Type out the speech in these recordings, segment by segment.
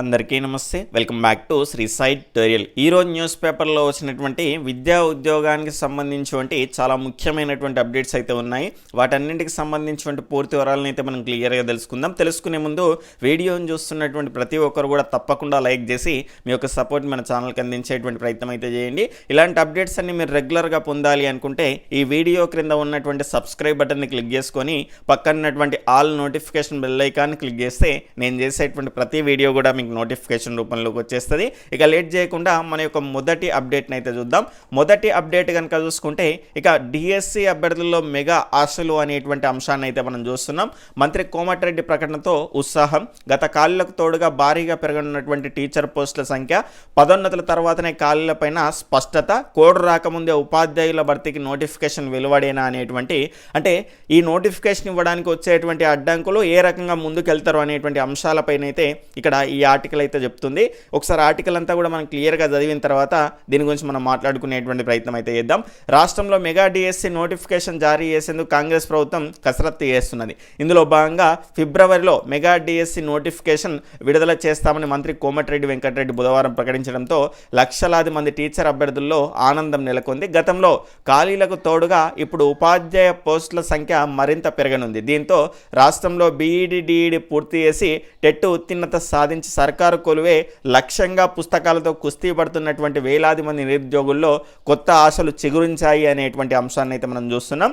అందరికీ నమస్తే. Welcome back to Shri సైడ్ టోరియల్ ఈరోజు న్యూస్ పేపర్లో వచ్చినటువంటి విద్యా ఉద్యోగానికి సంబంధించినటువంటి చాలా ముఖ్యమైనటువంటి అప్డేట్స్ అయితే ఉన్నాయి. వాటన్నింటికి సంబంధించినటువంటి పూర్తి వివరాలను అయితే మనం క్లియర్గా తెలుసుకుందాం. తెలుసుకునే ముందు వీడియోని చూస్తున్నటువంటి ప్రతి ఒక్కరు కూడా తప్పకుండా లైక్ చేసి మీ యొక్క సపోర్ట్ మన ఛానల్కి అందించేటువంటి ప్రయత్నం అయితే చేయండి. ఇలాంటి అప్డేట్స్ అన్ని మీరు రెగ్యులర్గా పొందాలి అనుకుంటే ఈ వీడియో క్రింద ఉన్నటువంటి సబ్స్క్రైబ్ బటన్ని క్లిక్ చేసుకొని పక్కనటువంటి ఆల్ నోటిఫికేషన్ బెల్ ఐకాన్ని క్లిక్ చేస్తే నేను చేసేటువంటి ప్రతి వీడియో కూడా మీకు నోటిఫికేషన్ రూపంలోకి వచ్చేస్తుంది. ఇక లేట్ చేయకుండా మన యొక్క మొదటి అప్డేట్ని అయితే చూద్దాం. మొదటి అప్డేట్ కనుక చూసుకుంటే ఇక డిఎస్సి అభ్యర్థుల్లో మెగా ఆశలు అనేటువంటి అంశాన్ని అయితే మనం చూస్తున్నాం. మంత్రి కోమటిరెడ్డి ప్రకటనతో ఉత్సాహం. గత ఖాళీలకు తోడుగా భారీగా పెరగనున్నటువంటి టీచర్ పోస్టుల సంఖ్య పదోన్నతుల తర్వాతనే ఖాళీలపైన స్పష్టత. కోడ్ రాకముందే ఉపాధ్యాయుల భర్తీకి నోటిఫికేషన్ వెలువడేనా అనేటువంటి అంటే ఈ నోటిఫికేషన్ ఇవ్వడానికి వచ్చేటువంటి అడ్డంకులు ఏ రకంగా ముందుకెళ్తారు అనేటువంటి అంశాలపైన అయితే ఇక్కడ ఈ ఆర్టికల్ అయితే చెప్తుంది. ఒకసారి ఆర్టికల్ అంతా కూడా మనం క్లియర్గా చదివిన తర్వాత దీని గురించి మనం మాట్లాడుకునేటువంటి ప్రయత్నం అయితే చేద్దాం. రాష్ట్రంలో మెగా డిఎస్సి నోటిఫికేషన్ జారీ చేసేందుకు కాంగ్రెస్ ప్రభుత్వం కసరత్తు చేస్తున్నది. ఇందులో భాగంగా ఫిబ్రవరిలో మెగా డిఎస్సి నోటిఫికేషన్ విడుదల చేస్తామని మంత్రి కోమటిరెడ్డి వెంకటరెడ్డి బుధవారం ప్రకటించడంతో లక్షలాది మంది టీచర్ అభ్యర్థుల్లో ఆనందం నెలకొంది. గతంలో ఖాళీలకు తోడుగా ఇప్పుడు ఉపాధ్యాయ పోస్టుల సంఖ్య మరింత పెరగనుంది. దీంతో రాష్ట్రంలో బీఈడి డిఈడి పూర్తి చేసి టెట్ ఉత్తీర్ణత సాధించి సర్కారు కొలువే లక్ష్యంగా పుస్తకాలతో కుస్తీ పడుతున్నటువంటి వేలాది మంది నిరుద్యోగుల్లో కొత్త ఆశలు చిగురించాయి అనేటువంటి అంశాన్ని అయితే మనం చూస్తున్నాం.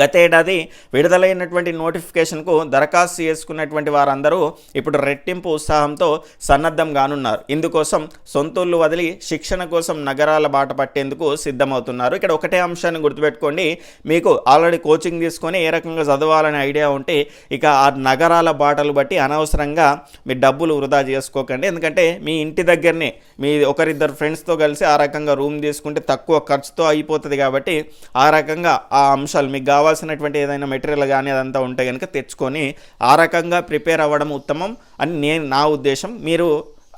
గతేడాది విడుదలైనటువంటి నోటిఫికేషన్కు దరఖాస్తు చేసుకున్నటువంటి వారందరూ ఇప్పుడు రెట్టింపు ఉత్సాహంతో సన్నద్ధం కానున్నారు ఇందుకోసం సొంతూళ్ళు వదిలి శిక్షణ కోసం నగరాల బాట పట్టేందుకు సిద్ధమవుతున్నారు. ఇక్కడ ఒకటే అంశాన్ని గుర్తుపెట్టుకోండి. మీకు ఆల్రెడీ కోచింగ్ తీసుకొని ఏ రకంగా చదవాలనే ఐడియా ఉంటే ఇక ఆ నగరాల బాటలు బట్టి అనవసరంగా మీ డబ్బులు వృధా చేసుకోకండి. ఎందుకంటే మీ ఇంటి దగ్గరనే మీ ఒకరిద్దరు ఫ్రెండ్స్తో కలిసి ఆ రకంగా రూమ్ తీసుకుంటే తక్కువ ఖర్చుతో అయిపోతుంది కాబట్టి ఆ రకంగా ఆ అంశాలు మీకు కావాల్సినటువంటి ఏదైనా మెటీరియల్ కానీ అదంతా ఉంటే కనుక తెచ్చుకొని ఆ రకంగా ప్రిపేర్ అవ్వడం ఉత్తమం అని నేను నా ఉద్దేశం. మీరు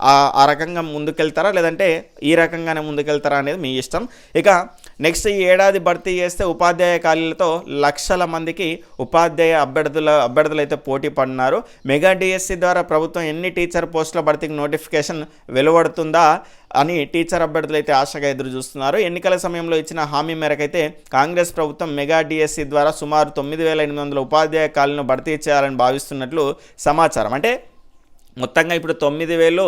ఆ- రకంగా ముందుకెళ్తారా? లేదంటే ఈ రకంగానే ముందుకెళ్తారా అనేది మీ ఇష్టం. ఇక నెక్స్ట్ ఈ ఏడాది భర్తీ చేస్తే ఉపాధ్యాయ ఖాళీలతో లక్షల మందికి ఉపాధ్యాయ అభ్యర్థుల అభ్యర్థులు అయితే పోటీ పడినారు. మెగా డిఎస్సి ద్వారా ప్రభుత్వం ఎన్ని టీచర్ పోస్టుల భర్తీకి నోటిఫికేషన్ వెలువడుతుందా అని టీచర్ అభ్యర్థులు అయితే ఆశగా ఎదురు చూస్తున్నారు. ఎన్నికల సమయంలో ఇచ్చిన హామీ మేరకైతే కాంగ్రెస్ ప్రభుత్వం మెగా డిఎస్సి ద్వారా సుమారు తొమ్మిది వేల ఎనిమిది వందల ఉపాధ్యాయ ఖాళీలను భర్తీ చేయాలని భావిస్తున్నట్లు సమాచారం. అంటే మొత్తంగా ఇప్పుడు తొమ్మిది వేలు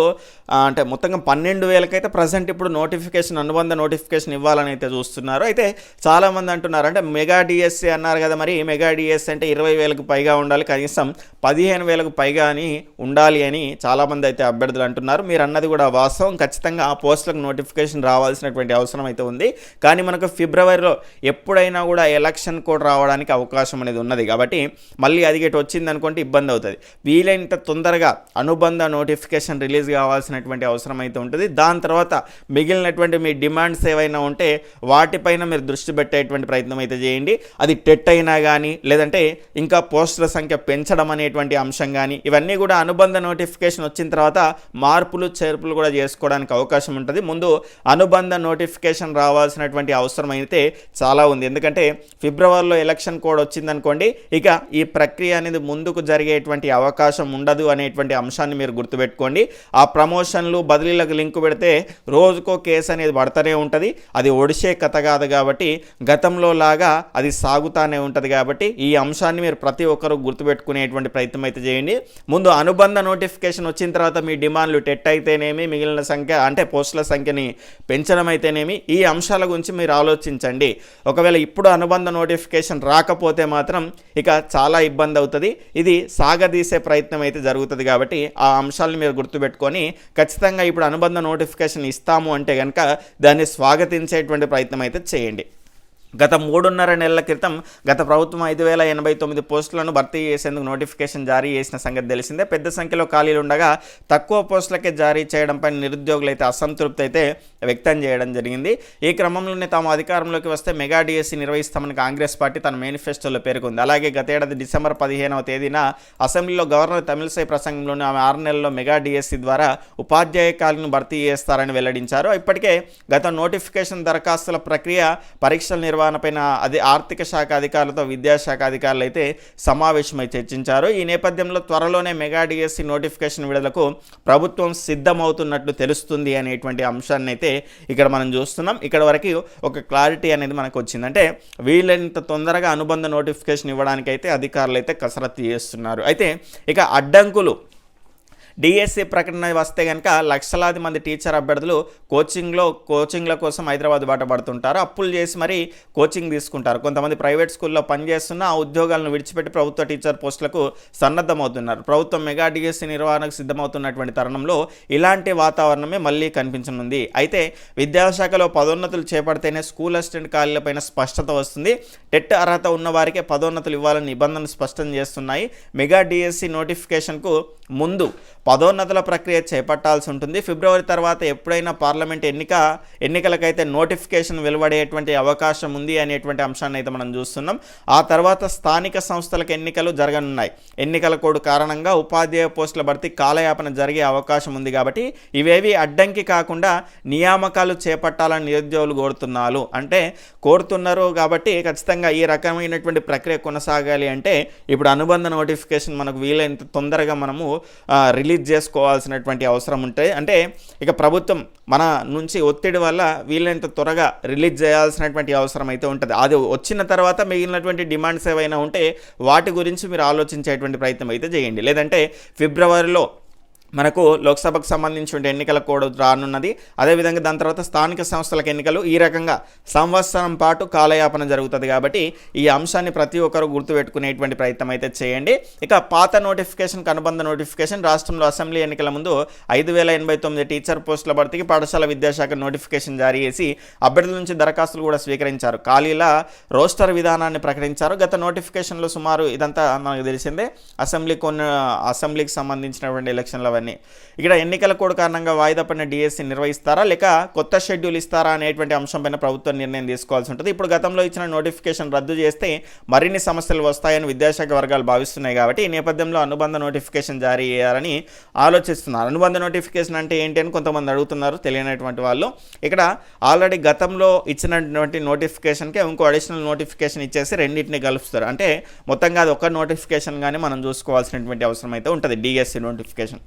అంటే మొత్తంగా పన్నెండు వేలకైతే ప్రజెంట్ ఇప్పుడు నోటిఫికేషన్ అనుబంధ నోటిఫికేషన్ ఇవ్వాలని అయితే చూస్తున్నారు. అయితే చాలామంది అంటున్నారు అంటే మెగా డిఎస్సి అన్నారు కదా మరి మెగా డిఎస్సి అంటే ఇరవై వేలకు పైగా ఉండాలి కనీసం పదిహేను వేలకు పైగా అని ఉండాలి అని చాలామంది అయితే అభ్యర్థులు అంటున్నారు. మీరు అన్నది కూడా వాస్తవం. ఖచ్చితంగా ఆ పోస్టులకు నోటిఫికేషన్ రావాల్సినటువంటి అవసరం అయితే ఉంది. కానీ మనకు ఫిబ్రవరిలో ఎప్పుడైనా కూడా ఎలక్షన్ కోడ్ రావడానికి అవకాశం అనేది ఉన్నది. కాబట్టి మళ్ళీ అది గేట్ వచ్చింది అనుకుంటే ఇబ్బంది అవుతుంది. వీలైనంత తొందరగా అను అనుబంధ నోటిఫికేషన్ రిలీజ్ కావాల్సినటువంటి అవసరం అయితే ఉంటుంది. దాని తర్వాత మిగిలినటువంటి మీ డిమాండ్స్ ఏవైనా ఉంటే వాటిపైన మీరు దృష్టి పెట్టేటువంటి ప్రయత్నం అయితే చేయండి. అది టెట్ అయినా కానీ లేదంటే ఇంకా పోస్టుల సంఖ్య పెంచడం అనేటువంటి అంశం కానీ ఇవన్నీ కూడా అనుబంధ నోటిఫికేషన్ వచ్చిన తర్వాత మార్పులు చేర్పులు కూడా చేసుకోవడానికి అవకాశం ఉంటుంది. ముందు అనుబంధ నోటిఫికేషన్ రావాల్సినటువంటి అవసరం అయితే చాలా ఉంది. ఎందుకంటే ఫిబ్రవరిలో ఎలక్షన్ కోడ్ వచ్చిందనుకోండి ఇక ఈ ప్రక్రియ అనేది ముందుకు జరిగేటువంటి అవకాశం ఉండదు అనేటువంటి అంశాన్ని మీరు గుర్తుపెట్టుకోండి. ఆ ప్రమోషన్లు బదిలీలకు లింక్ పెడితే రోజుకో కేసు అనేది పడతానే ఉంటుంది. అది ఒడిసే కథ కాదు కాబట్టి గతంలో లాగా అది సాగుతానే ఉంటుంది కాబట్టి ఈ అంశాన్ని మీరు ప్రతి ఒక్కరూ గుర్తుపెట్టుకునేటువంటి ప్రయత్నం అయితే చేయండి. ముందు అనుబంధ నోటిఫికేషన్ వచ్చిన తర్వాత మీ డిమాండ్లు టెట్ అయితేనేమి మిగిలిన సంఖ్య అంటే పోస్టుల సంఖ్యని పెంచడం అయితేనేమి ఈ అంశాల గురించి మీరు ఆలోచించండి. ఒకవేళ ఇప్పుడు అనుబంధ నోటిఫికేషన్ రాకపోతే మాత్రం ఇక చాలా ఇబ్బంది అవుతుంది. ఇది సాగదీసే ప్రయత్నం అయితే జరుగుతుంది కాబట్టి ఆ అంశాలను మీరు గుర్తుపెట్టుకొని ఖచ్చితంగా ఇప్పుడు అనుబంధ నోటిఫికేషన్ ఇస్తాము అంటే కనుక దాన్ని స్వాగతించేటువంటి ప్రయత్నం అయితే చేయండి. గత మూడున్నర నెలల క్రితం గత ప్రభుత్వం ఐదు వేల ఎనభై తొమ్మిది పోస్టులను భర్తీ చేసేందుకు నోటిఫికేషన్ జారీ చేసిన సంగతి తెలిసిందే. పెద్ద సంఖ్యలో ఖాళీలు ఉండగా తక్కువ పోస్టులకే జారీ చేయడంపై నిరుద్యోగులు అయితే అసంతృప్తి అయితే వ్యక్తం చేయడం జరిగింది. ఈ క్రమంలోనే తాము అధికారంలోకి వస్తే మెగా డిఎస్సీ నిర్వహిస్తామని కాంగ్రెస్ పార్టీ తన మేనిఫెస్టోలో పేర్కొంది. అలాగే గతేడాది డిసెంబర్ పదిహేనవ తేదీన అసెంబ్లీలో గవర్నర్ తమిళసై ప్రసంగంలోనే ఆమె ఆరు నెలల్లో మెగా డిఎస్సీ ద్వారా ఉపాధ్యాయ ఖాళీలను భర్తీ చేస్తారని వెల్లడించారు. ఇప్పటికే గత నోటిఫికేషన్ దరఖాస్తుల ప్రక్రియ పరీక్షల నిర్వహణ నిర్వహణపైన అది ఆర్థిక శాఖ అధికారులతో విద్యాశాఖ అధికారులు అయితే సమావేశమై చర్చించారు. ఈ నేపథ్యంలో త్వరలోనే మెగా డిఎస్సి నోటిఫికేషన్ విడుదలకు ప్రభుత్వం సిద్ధమవుతున్నట్లు తెలుస్తుంది అనేటువంటి అంశాన్ని అయితే ఇక్కడ మనం చూస్తున్నాం. ఇక్కడ వరకు ఒక క్లారిటీ అనేది మనకు వచ్చింది. అంటే వీళ్ళంత తొందరగా అనుబంధ నోటిఫికేషన్ ఇవ్వడానికైతే అధికారులు అయితే కసరత్తు చేస్తున్నారు. అయితే ఇక అడ్డంకులు డిఎస్సి ప్రకటన వస్తే కనుక లక్షలాది మంది టీచర్ అభ్యర్థులు కోచింగ్లో కోచింగ్ల కోసం హైదరాబాద్ బాట పడుతుంటారు. అప్పులు చేసి మరీ కోచింగ్ తీసుకుంటారు. కొంతమంది ప్రైవేట్ స్కూల్లో పనిచేస్తున్న ఆ ఉద్యోగాలను విడిచిపెట్టి ప్రభుత్వ టీచర్ పోస్టులకు సన్నద్ధమవుతున్నారు. ప్రభుత్వం మెగా డిఎస్సి నిర్వహణకు సిద్ధమవుతున్నటువంటి తరుణంలో ఇలాంటి వాతావరణమే మళ్ళీ కనిపించనుంది. అయితే విద్యాశాఖలో పదోన్నతులు చేపడితేనే స్కూల్ అసిస్టెంట్ ఖాళీలపైన స్పష్టత వస్తుంది. టెట్ అర్హత ఉన్న వారికే పదోన్నతులు ఇవ్వాలని నిబంధనలు స్పష్టం చేస్తున్నాయి. మెగా డిఎస్సి నోటిఫికేషన్కు ముందు పదోన్నతుల ప్రక్రియ చేపట్టాల్సి ఉంటుంది. ఫిబ్రవరి తర్వాత ఎప్పుడైనా పార్లమెంట్ ఎన్నిక ఎన్నికలకైతే నోటిఫికేషన్ వెలువడేటువంటి అవకాశం ఉంది అనేటువంటి అంశాన్ని అయితే మనం చూస్తున్నాం. ఆ తర్వాత స్థానిక సంస్థలకు ఎన్నికలు జరగనున్నాయి. ఎన్నికల కోడ్ కారణంగా ఉపాధ్యాయ పోస్టుల భర్తీ కాలయాపన జరిగే అవకాశం ఉంది కాబట్టి ఇవేవి అడ్డంకి కాకుండా నియామకాలు చేపట్టాలని నిరుద్యోగులు కోరుతున్నారు. అంటే కోరుతున్నారు కాబట్టి ఖచ్చితంగా ఈ రకమైనటువంటి ప్రక్రియ కొనసాగాలి అంటే ఇప్పుడు అనుబంధ నోటిఫికేషన్ మనకు వీలైనంత తొందరగా మనము రిలీజ్ చేసుకోవాల్సినటువంటి అవసరం ఉంటాయి అంటే ఇక ప్రభుత్వం మన నుంచి ఒత్తిడి వల్ల వీలైనంత త్వరగా రిలీజ్ చేయాల్సినటువంటి అవసరం అయితే ఉంటుంది. అది వచ్చిన తర్వాత మిగిలినటువంటి డిమాండ్స్ ఏవైనా ఉంటే వాటి గురించి మీరు ఆలోచించేటువంటి ప్రయత్నం అయితే చేయండి. లేదంటే ఫిబ్రవరిలో మనకు లోక్సభకు సంబంధించిన ఎన్నికలు కూడా రానున్నది. అదేవిధంగా దాని తర్వాత స్థానిక సంస్థలకు ఎన్నికలు ఈ రకంగా సంవత్సరం పాటు కాలయాపన జరుగుతుంది కాబట్టి ఈ అంశాన్ని ప్రతి ఒక్కరు గుర్తుపెట్టుకునేటువంటి ప్రయత్నం అయితే చేయండి. ఇక పాత నోటిఫికేషన్ అనుబంధ నోటిఫికేషన్ రాష్ట్రంలో అసెంబ్లీ ఎన్నికల ముందు ఐదు వేల ఎనభై తొమ్మిది టీచర్ పోస్టుల భర్తీకి పాఠశాల విద్యాశాఖ నోటిఫికేషన్ జారీ చేసి అభ్యర్థుల నుంచి దరఖాస్తులు కూడా స్వీకరించారు. ఖాళీల రోస్టర్ విధానాన్ని ప్రకటించారు. గత నోటిఫికేషన్లో సుమారు ఇదంతా మనకు తెలిసిందే. అసెంబ్లీ కొన్ని అసెంబ్లీకి సంబంధించినటువంటి ఎలక్షన్లు అవన్నీ ఇక్కడ ఎన్నికల కోడ్ కారణంగా వాయిదా పడిన డిఎస్సి నిర్వహిస్తారా లేక కొత్త షెడ్యూల్ ఇస్తారా అనేటువంటి అంశంపైన ప్రభుత్వం నిర్ణయం తీసుకోవాల్సి ఉంటుంది. ఇప్పుడు గతంలో ఇచ్చిన నోటిఫికేషన్ రద్దు చేస్తే మరిన్ని సమస్యలు వస్తాయని విద్యాశాఖ వర్గాలు భావిస్తున్నాయి కాబట్టి ఈ నేపథ్యంలో అనుబంధ నోటిఫికేషన్ జారీ చేయాలని ఆలోచిస్తున్నారు. అనుబంధ నోటిఫికేషన్ అంటే ఏంటి అని కొంతమంది అడుగుతున్నారు తెలియనటువంటి వాళ్ళు. ఇక్కడ ఆల్రెడీ గతంలో ఇచ్చినటువంటి నోటిఫికేషన్కి ఇంకో అడిషనల్ నోటిఫికేషన్ ఇచ్చేసి రెండింటిని కలుపుతారు. అంటే మొత్తంగా అది ఒక నోటిఫికేషన్ కానీ మనం చూసుకోవాల్సినటువంటి అవసరం అయితే ఉంటుంది డిఎస్సి నోటిఫికేషన్.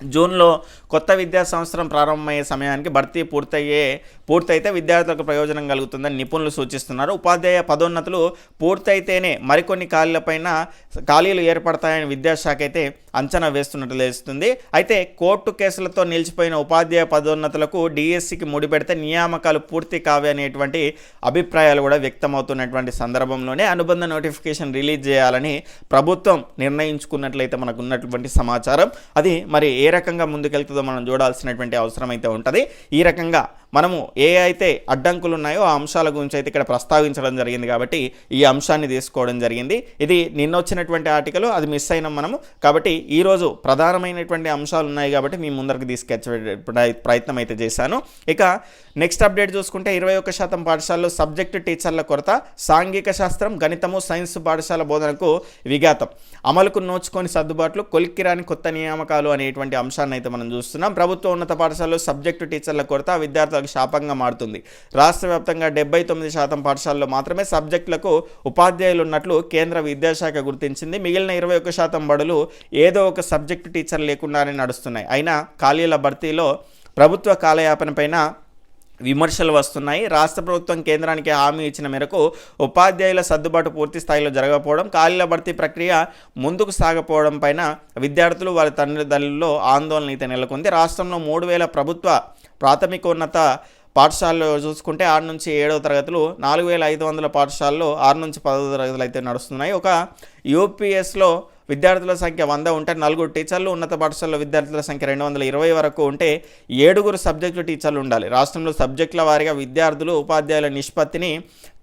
జూన్లో కొత్త విద్యా సంవత్సరం ప్రారంభమయ్యే సమయానికి భర్తీ పూర్తయ్యే పూర్తయితే విద్యార్థులకు ప్రయోజనం కలుగుతుందని నిపుణులు సూచిస్తున్నారు. ఉపాధ్యాయ పదోన్నతులు పూర్తయితేనే మరికొన్ని ఖాళీలపైన ఖాళీలు ఏర్పడతాయని విద్యాశాఖ అయితే అంచనా వేస్తున్నట్లు తెలుస్తుంది. అయితే కోర్టు కేసులతో నిలిచిపోయిన ఉపాధ్యాయ పదోన్నతులకు డిఎస్సికి ముడిపెడితే నియామకాలు పూర్తి కావే అనేటువంటి అభిప్రాయాలు కూడా వ్యక్తమవుతున్నటువంటి సందర్భంలోనే అనుబంధ నోటిఫికేషన్ రిలీజ్ చేయాలని ప్రభుత్వం నిర్ణయించుకున్నట్లయితే మనకు ఉన్నటువంటి సమాచారం. అది మరి ఏ రకంగా ముందుకెళ్తుందో మనం చూడాల్సినటువంటి అవసరం అయితే ఉంటుంది. ఈ రకంగా మనము ఏ అయితే అడ్డంకులు ఉన్నాయో ఆ అంశాల గురించి అయితే ఇక్కడ ప్రస్తావించడం జరిగింది కాబట్టి ఈ అంశాన్ని తీసుకోవడం జరిగింది. ఇది నిన్న వచ్చినటువంటి ఆర్టికల్ అది మిస్ అయినాం మనము. కాబట్టి ఈరోజు ప్రధానమైనటువంటి అంశాలు ఉన్నాయి కాబట్టి మీ ముందరకు తీసుకొచ్చే ప్రయత్నం అయితే చేశాను. ఇక నెక్స్ట్ అప్డేట్ చూసుకుంటే ఇరవై ఒక్క శాతం పాఠశాలలో సబ్జెక్టు టీచర్ల కొరత సాంఘిక శాస్త్రం గణితము సైన్స్ పాఠశాల బోధనకు విఘాతం. అమలుకు నోచుకొని సర్దుబాట్లు కొలిక్కిరాని కొత్త నియామకాలు అనేటువంటి అంశాన్ని అయితే మనం చూస్తున్నాం. ప్రభుత్వ ఉన్నత పాఠశాలలో సబ్జెక్టు టీచర్ల కొరత విద్యార్థులకు శాపంగా మారుతుంది. రాష్ట్ర వ్యాప్తంగా డెబ్బై తొమ్మిది శాతం పాఠశాలలో మాత్రమే సబ్జెక్టులకు ఉపాధ్యాయులు ఉన్నట్లు కేంద్ర విద్యాశాఖ గుర్తించింది. మిగిలిన ఇరవై ఒక్క శాతం బడులు ఏదో ఒక సబ్జెక్టు టీచర్ లేకుండానే నడుస్తున్నాయి. అయినా ఖాళీల భర్తీలో ప్రభుత్వ కాలయాపనపైన విమర్శలు వస్తున్నాయి. రాష్ట్ర ప్రభుత్వం కేంద్రానికి హామీ ఇచ్చిన మేరకు ఉపాధ్యాయుల సర్దుబాటు పూర్తి స్థాయిలో జరగకపోవడం ఖాళీల భర్తీ ప్రక్రియ ముందుకు సాగపోవడం పైన విద్యార్థులు వారి తల్లిదండ్రుల్లో ఆందోళన అయితే నెలకొంది. రాష్ట్రంలో మూడు వేల ప్రభుత్వ ప్రాథమికోన్నత పాఠశాలలో చూసుకుంటే ఆరు నుంచి ఏడవ తరగతులు నాలుగు వేల ఐదు వందల పాఠశాలలో ఆరు నుంచి పదవ తరగతులు అయితే నడుస్తున్నాయి. ఒక యూపీఎస్లో విద్యార్థుల సంఖ్య వంద ఉంటే నలుగురు టీచర్లు ఉన్నత పాఠశాలలో విద్యార్థుల సంఖ్య రెండు వందల ఇరవై వరకు ఉంటే ఏడుగురు సబ్జెక్టులు టీచర్లు ఉండాలి. రాష్ట్రంలో సబ్జెక్టుల వారీగా విద్యార్థులు ఉపాధ్యాయుల నిష్పత్తిని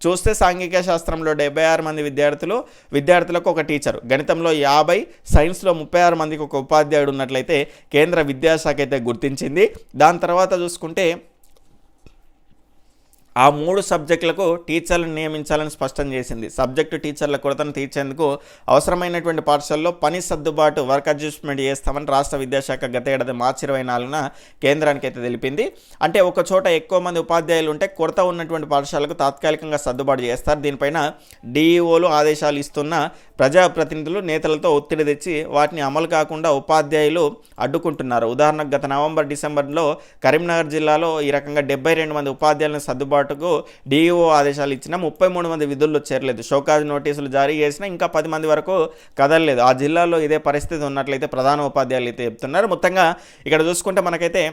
చూస్తే సాంఘిక శాస్త్రంలో డెబ్బై ఆరు మంది విద్యార్థులు విద్యార్థులకు ఒక టీచరు. గణితంలో యాభై సైన్స్లో ముప్పై ఆరు మందికి ఒక ఉపాధ్యాయుడు ఉన్నట్లయితే కేంద్ర విద్యాశాఖ అయితే గుర్తించింది. దాని తర్వాత చూసుకుంటే ఆ మూడు సబ్జెక్టులకు టీచర్లను నియమించాలని స్పష్టం చేసింది. సబ్జెక్టు టీచర్ల కొరతను తీర్చేందుకు అవసరమైనటువంటి పాఠశాలలో పని సర్దుబాటు వర్క్ అడ్జస్ట్మెంట్ చేస్తామని రాష్ట్ర విద్యాశాఖ గత ఏడాది మార్చి ఇరవై నాలుగున కేంద్రానికి అయితే తెలిపింది. అంటే ఒక చోట ఎక్కువ మంది ఉపాధ్యాయులు ఉంటే కొరత ఉన్నటువంటి పాఠశాలకు తాత్కాలికంగా సర్దుబాటు చేస్తారు. దీనిపైన డిఈఓలు ఆదేశాలు ఇస్తున్న ప్రజాప్రతినిధులు నేతలతో ఒత్తిడి తెచ్చి వాటిని అమలు కాకుండా ఉపాధ్యాయులు అడ్డుకుంటున్నారు. ఉదాహరణకు గత నవంబర్ డిసెంబర్లో కరీంనగర్ జిల్లాలో ఈ రకంగా డెబ్బై రెండు మంది ఉపాధ్యాయులను సర్దుబాటు మటుకు డిఈఓ ఆదేశాలు ఇచ్చిన ముప్పై మూడు మంది విధుల్లో చేరలేదు. షోకాజ్ నోటీసులు జారీ చేసినా ఇంకా పది మంది వరకు కదలలేదు. ఆ జిల్లాలో ఇదే పరిస్థితి ఉన్నట్లయితే ప్రధాన ఉపాధ్యాయులు అయితే చెప్తున్నారు. మొత్తంగా ఇక్కడ చూసుకుంటే మనకైతే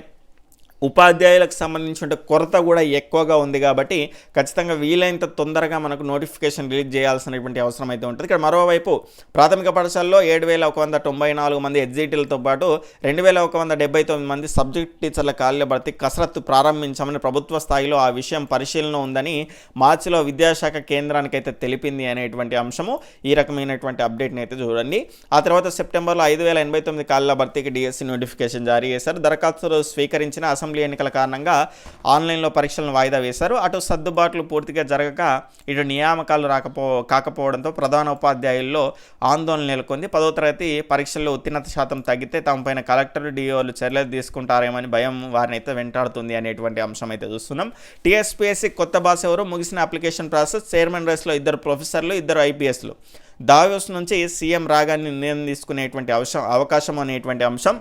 ఉపాధ్యాయులకు సంబంధించిన కొరత కూడా ఎక్కువగా ఉంది కాబట్టి ఖచ్చితంగా వీలైనంత తొందరగా మనకు నోటిఫికేషన్ రిలీజ్ చేయాల్సినటువంటి అవసరం అయితే ఉంటుంది. ఇక్కడ మరోవైపు ప్రాథమిక పాఠశాలలో ఏడు వేల ఒక వంద తొంభై నాలుగు మంది ఎగ్జిటీలతో పాటు రెండు వేల ఒక వంద డెబ్బై తొమ్మిది మంది సబ్జెక్ట్ టీచర్ల ఖాళీల భర్తీ కసరత్తు ప్రారంభించామని ప్రభుత్వ స్థాయిలో ఆ విషయం పరిశీలన ఉందని మార్చిలో విద్యాశాఖ కేంద్రానికి అయితే తెలిపింది అనేటువంటి అంశము. ఈ రకమైనటువంటి అప్డేట్ని అయితే చూడండి. ఆ తర్వాత సెప్టెంబర్లో ఐదు వేల ఎనభై తొమ్మిది ఖాళీల భర్తీకి డిఎస్సి నోటిఫికేషన్ జారీ చేశారు. దరఖాస్తులు స్వీకరించిన అసెంబ్లీ ఎన్నికల కారణంగా ఆన్లైన్లో పరీక్షలను వాయిదా వేశారు. అటు సర్దుబాట్లు పూర్తిగా జరగక ఇటు నియామకాలు రాకపో కాకపోవడంతో ప్రధాన ఉపాధ్యాయుల్లో ఆందోళన నెలకొంది. పదో తరగతి పరీక్షల్లో ఉత్తీర్ణత శాతం తగ్గితే తమపైన కలెక్టర్ డిఓలు చర్యలు తీసుకుంటారేమని భయం వారిని అయితే వెంటాడుతుంది అనేటువంటి అంశం అయితే చూస్తున్నాం. టీఎస్పీఎస్సీ కొత్త భాష ఎవరు? ముగిసిన అప్లికేషన్ ప్రాసెస్ చైర్మన్ రేస్లో ఇద్దరు ప్రొఫెసర్లు ఇద్దరు ఐపీఎస్లు. దావోస్ నుంచి సీఎం రాగాన్ని నిర్ణయం తీసుకునేటువంటి అవసరం అవకాశం అనేటువంటి అంశం.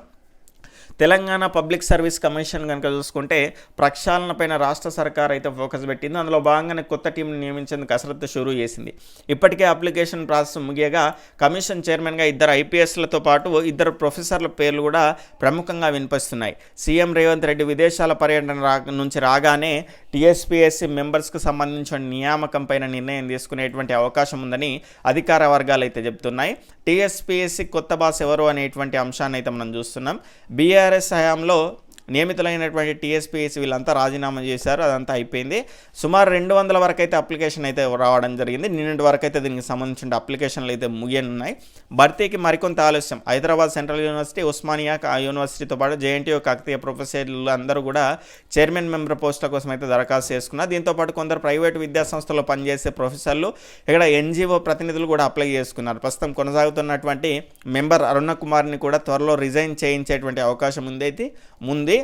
తెలంగాణ పబ్లిక్ సర్వీస్ కమిషన్ కనుక చూసుకుంటే ప్రక్షాళన పైన రాష్ట్ర సర్కార్ అయితే ఫోకస్ పెట్టింది. అందులో భాగంగానే కొత్త టీంని నియమించేందుకు కసరత్తు షురూ చేసింది. ఇప్పటికే అప్లికేషన్ ప్రాసెస్ ముగియగా కమిషన్ చైర్మన్గా ఇద్దరు ఐపీఎస్లతో పాటు ఇద్దరు ప్రొఫెసర్ల పేర్లు కూడా ప్రముఖంగా వినిపిస్తున్నాయి. సీఎం రేవంత్ రెడ్డి విదేశాల పర్యటన రా నుంచి రాగానే టీఎస్పీఎస్సీ మెంబర్స్కి సంబంధించిన నియామకం పైన నిర్ణయం తీసుకునేటువంటి అవకాశం ఉందని అధికార వర్గాలు అయితే చెబుతున్నాయి. టీఎస్పీఎస్సీ కొత్త బాస్ ఎవరు అనేటువంటి అంశాన్ని అయితే మనం చూస్తున్నాం. బీఆర్ఎస్ హయాంలో నియమితులైనటువంటి టీఎస్పీఎస్ వీళ్ళంతా రాజీనామా చేశారు అదంతా అయిపోయింది. సుమారు రెండు వందల వరకు అయితే అప్లికేషన్ అయితే రావడం జరిగింది. నిన్నటి వరకు అయితే దీనికి సంబంధించిన అప్లికేషన్లు అయితే ముగియనున్నాయి. భర్తీకి మరికొంత ఆలస్యం. హైదరాబాద్ సెంట్రల్ యూనివర్సిటీ ఉస్మానియా యూనివర్సిటీతో పాటు జేఎన్టీయూ కాకతీయ ప్రొఫెసర్లు అందరూ కూడా చైర్మన్ మెంబర్ పోస్టుల కోసం అయితే దరఖాస్తు చేసుకున్నారు. దీంతో పాటు కొందరు ప్రైవేటు విద్యాసంస్థలో పనిచేసే ప్రొఫెసర్లు ఇక్కడ ఎన్జిఓ ప్రతినిధులు కూడా అప్లై చేసుకున్నారు. ప్రస్తుతం కొనసాగుతున్నటువంటి మెంబర్ అరుణ కుమార్ని కూడా త్వరలో రిజైన్ చేయించేటువంటి అవకాశం ఉంది. అయితే ముందు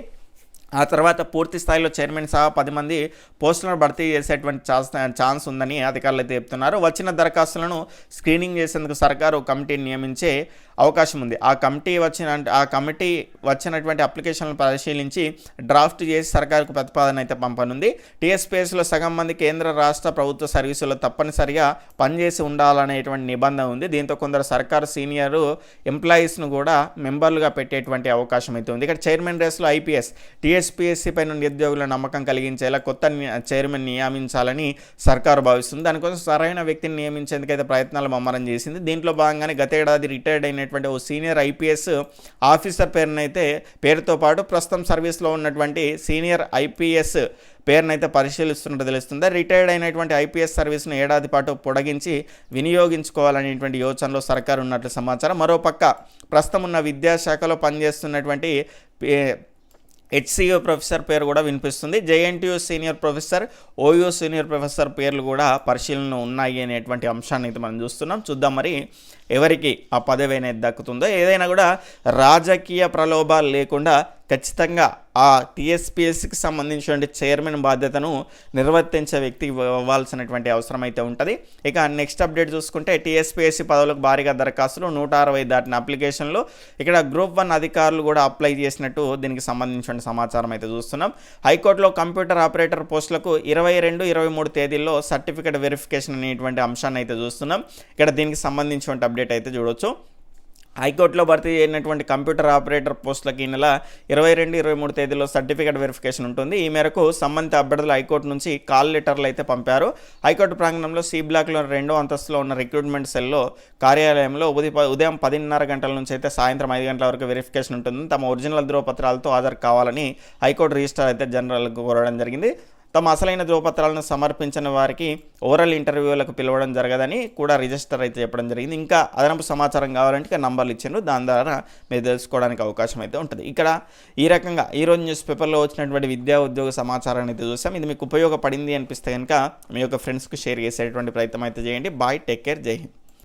ఆ తర్వాత పూర్తి స్థాయిలో చైర్మన్ సహా పది మంది పోస్టులను భర్తీ చేసేటువంటి ఛాన్స్ ఛాన్స్ ఉందని అధికారులు అయితే చెప్తున్నారు. వచ్చిన దరఖాస్తులను స్క్రీనింగ్ చేసేందుకు సర్కారు కమిటీని నియమించే అవకాశం ఉంది. ఆ కమిటీ వచ్చిన ఆ కమిటీ వచ్చినటువంటి అప్లికేషన్లను పరిశీలించి డ్రాఫ్ట్ చేసి సర్కారుకు ప్రతిపాదన అయితే పంపనుంది. టీఎస్పీఎస్లో సగం మంది కేంద్ర రాష్ట్ర ప్రభుత్వ సర్వీసుల్లో తప్పనిసరిగా పనిచేసి ఉండాలనేటువంటి నిబంధన ఉంది. దీంతో కొందరు సర్కారు సీనియర్ ఎంప్లాయీస్ను కూడా మెంబర్లుగా పెట్టేటువంటి అవకాశం అయితే ఉంది. ఇక్కడ చైర్మన్ రేస్లో ఐపీఎస్ టీఎస్పీఎస్సీ పైన నిరుద్యోగుల నమ్మకం కలిగించేలా కొత్త ని- చైర్మన్ నియమించాలని సర్కారు భావిస్తుంది. దానికోసం సరైన వ్యక్తిని నియమించేందుకైతే ప్రయత్నాలు ముమ్మరం చేసింది. దీంట్లో భాగంగానే గతేడాది రిటైర్డ్ అయినటువంటి ఓ సీనియర్ ఐపీఎస్ ఆఫీసర్ పేరునైతే పేరుతో పాటు ప్రస్తుతం సర్వీస్లో ఉన్నటువంటి సీనియర్ ఐపీఎస్ పేరునైతే పరిశీలిస్తున్నట్టు తెలుస్తుంది. రిటైర్డ్ అయినటువంటి ఐపీఎస్ సర్వీస్ను ఏడాది పాటు పొడిగించి వినియోగించుకోవాలనేటువంటి యోచనలో సర్కారు ఉన్నట్లు సమాచారం. మరోపక్క ప్రస్తుతం ఉన్న విద్యాశాఖలో పనిచేస్తున్నటువంటి పే- హెచ్సిఓ ప్రొఫెసర్ పేరు కూడా వినిపిస్తుంది. JNTU senior professor OU senior professor పేర్లు కూడా పరిశీలన ఉన్నాయి అనేటువంటి అంశాన్ని అయితే మనం చూస్తున్నాం. చూద్దాం మరి ఎవరికి ఆ పదవి అనేది దక్కుతుందో ఏదైనా కూడా రాజకీయ ప్రలోభాలు లేకుండా ఖచ్చితంగా ఆ టీఎస్పీఎస్సికి సంబంధించిన చైర్మన్ బాధ్యతను నిర్వర్తించే వ్యక్తికి ఇవ్వాల్సినటువంటి అవసరం అయితే ఉంటుంది. ఇక నెక్స్ట్ అప్డేట్ చూసుకుంటే టీఎస్పీఎస్సి పదవులకు భారీగా దరఖాస్తులు నూట అరవై దాటిన అప్లికేషన్లు ఇక్కడ గ్రూప్ వన్ అధికారులు కూడా అప్లై చేసినట్టు దీనికి సంబంధించిన సమాచారం అయితే చూస్తున్నాం. హైకోర్టులో కంప్యూటర్ ఆపరేటర్ పోస్టులకు ఇరవై రెండు ఇరవై మూడు తేదీల్లో సర్టిఫికేట్ వెరిఫికేషన్ అనేటువంటి అంశాన్ని అయితే చూస్తున్నాం. ఇక్కడ దీనికి సంబంధించిన అప్డేట్ అయితే చూడొచ్చు. హైకోర్టులో భర్తీ అయినటువంటి కంప్యూటర్ ఆపరేటర్ పోస్టులకు ఈ నెల ఇరవై రెండు ఇరవై మూడు తేదీలో సర్టిఫికేట్ వెరిఫికేషన్ ఉంటుంది. ఈ మేరకు సంబంధిత అభ్యర్థులు హైకోర్టు నుంచి కాల్ లెటర్లు అయితే పంపారు. హైకోర్టు ప్రాంగణంలో సి బ్లాక్లో రెండో అంతస్తులో ఉన్న రిక్రూట్మెంట్ సెల్లో కార్యాలయంలో ఉదయం ఉదయం పదిన్నర గంటల నుంచి అయితే సాయంత్రం ఐదు గంటల వరకు వెరిఫికేషన్ ఉంటుంది. తమ ఒరిజినల్ ధృవపత్రాలతో హాజరు కావాలని హైకోర్టు రిజిస్ట్రార్ అయితే జనరల్కు కోరడం జరిగింది. తమ అసలైన ధృవపత్రాలను సమర్పించిన వారికి ఓరల్ ఇంటర్వ్యూలకు పిలవడం జరగదని కూడా రిజిస్టర్ అయితే చెప్పడం జరిగింది. ఇంకా అదనపు సమాచారం కావాలంటే ఇక నంబర్లు ఇచ్చారు దాని ద్వారా మీరు తెలుసుకోవడానికి అవకాశం అయితే ఉంటుంది. ఇక్కడ ఈ రకంగా ఈరోజు న్యూస్ పేపర్లో వచ్చినటువంటి విద్యా ఉద్యోగ సమాచారాన్ని అయితే చూసాం. ఇది మీకు ఉపయోగపడింది అనిపిస్తే కనుక మీ యొక్క ఫ్రెండ్స్కి షేర్ చేసేటువంటి ప్రయత్నం అయితే చేయండి. బాయ్ టేక్ కేర్ జై హింద్.